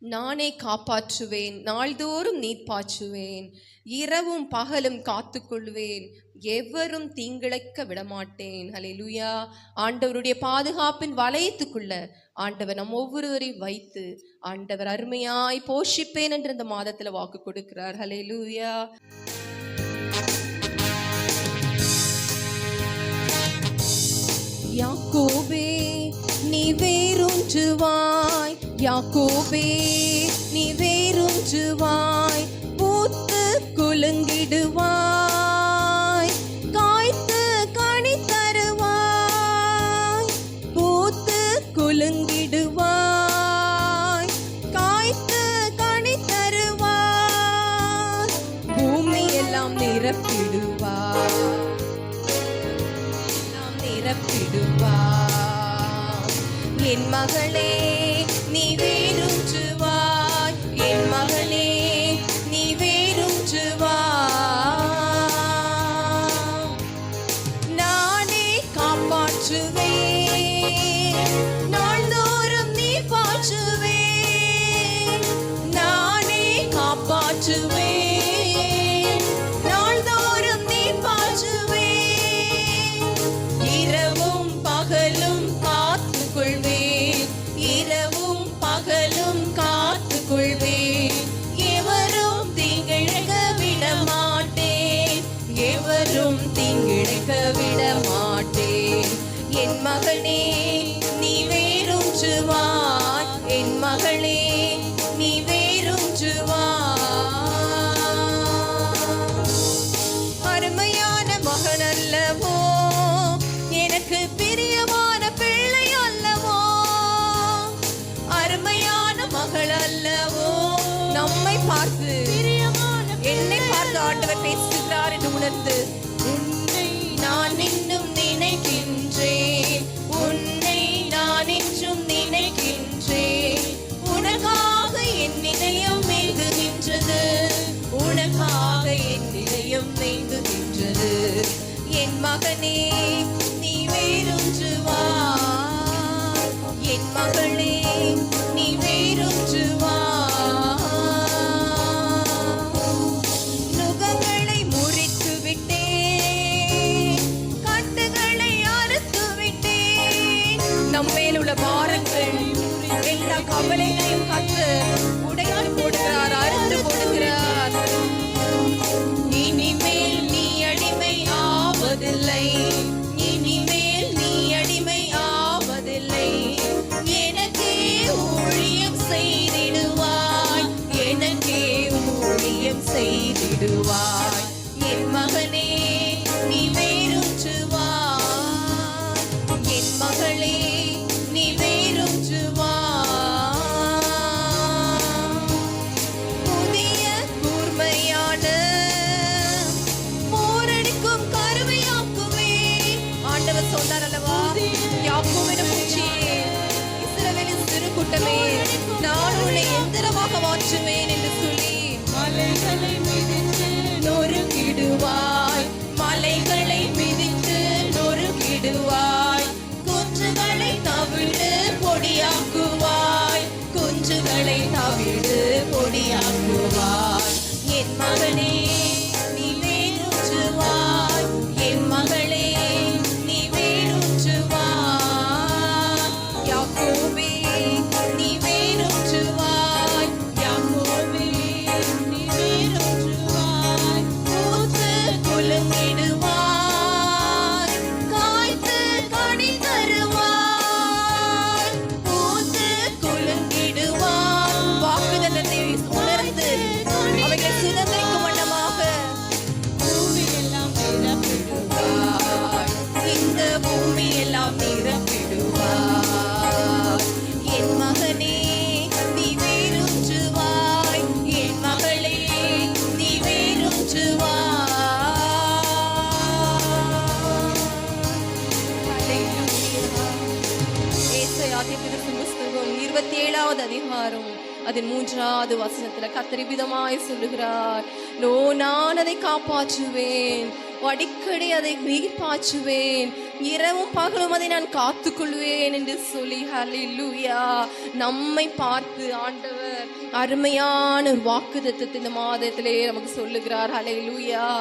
நானே காப்பாற்றுவேன் நாள்தோறும் நீர் பாய்ச்சுவேன் இரவும் பகலும் காத்துக்கொள்வேன் எவரும் தீங்கிழைக்க விடமாட்டேன். ஹalleluya ஆண்டவருடைய பாதுகாப்பின் வலயத்துக்குள்ள ஆண்டவர் நம் ஒவ்வொருவரையும் வைத்து ஆண்டவர் அருமையாய் போஷிப்பேன் என்று இந்த மாதத்துல வாக்கு கொடுக்கிறார். ஹalleluya யாக்கோபே நீ வேரூன்றுவாய் யாக்கோபே நீ வேறுஞ்சுவாய் பூத்து குலுங்கிடுவாய் காய்த்து கனி தருவாய் பூத்து குலுங்கிடுவாய் காய்த்து கனி தருவாய் பூமியெல்லாம் நிரப்பிடுவாய் நிரப்பிடுவாய். என் மகளே நீ வேரூன்றுவாய் என் மகளே நீ வேரூன்றுவாய் நானே காப்பாற்றுவேன். எவரும் தீங்கிழக்க விட மாட்டேன். என் மகனே நீ வேரூன்றுவாய் என் மகளே நீ வேரூன்றுவாய் அருமையான மகன் அல்லவோ எனக்கு பிரியமான பிள்ளை அல்லவோ அருமையான மகள் அல்லவோ நம்மை பார்த்து என்னை பார்த்து ஆண்டவர் பேசுகிறார். உணர்ந்து உன்னை நான் இன்னும் நினைக்கின்றேன். உன்னை நான் இன்றும் நினைக்கின்றேன். உனக்காக என் இதயம் மேங்குகின்றது உனக்காக என் இதயம் மேங்குகின்றது என் மகனே எல்லா கவலைகளையும் கத்து உடைத்து போடுகிறார் அறுத்து போடுகிறார். இனிமேல் நீ அடிமை ஆவதில்லை. இனிமேல் நீ அடிமை ஆவதில்லை. எனக்கே ஊழியம் செய்திடுவாய். எனக்கே ஊழியம் செய்திடுவாய். யாக்கோவின் பூச்சியே இஸ்ரவேலின் சிறு கூட்டமே நான் உன்னை எந்திரமாக மாற்றுவேன் என்று சொல்லி மலைகளை மிதித்து நொறுக்கிடுவாய். மலைகளை மிதித்து நொறுக்கிடுவாய். குன்றுகளை தவிடு பொடியாக்குவாய். குன்றுகளை தவிடு பொடியாக்குவாய். என் மகனே வேறொன்றுவாய் இருபத்தி ஏழாவது அதிகாரம். அதன் மூன்றாவது வசனத்துல கத்தரி விதமாய் சொல்லுகிறார். நோ நான் அதை காப்பாற்றுவேன். அடிக்கடி அதை நீர் பாய்ச்சுவேன் இரவும் பகலும் அதை நான் காத்துக்கொள்வேன் என்று சொல்லி ஹalleluya. நம்மை பார்த்து ஆண்டவர் அருமையான ஒரு இந்த மாதத்திலே நமக்கு சொல்லுகிறார். ஹalleluya.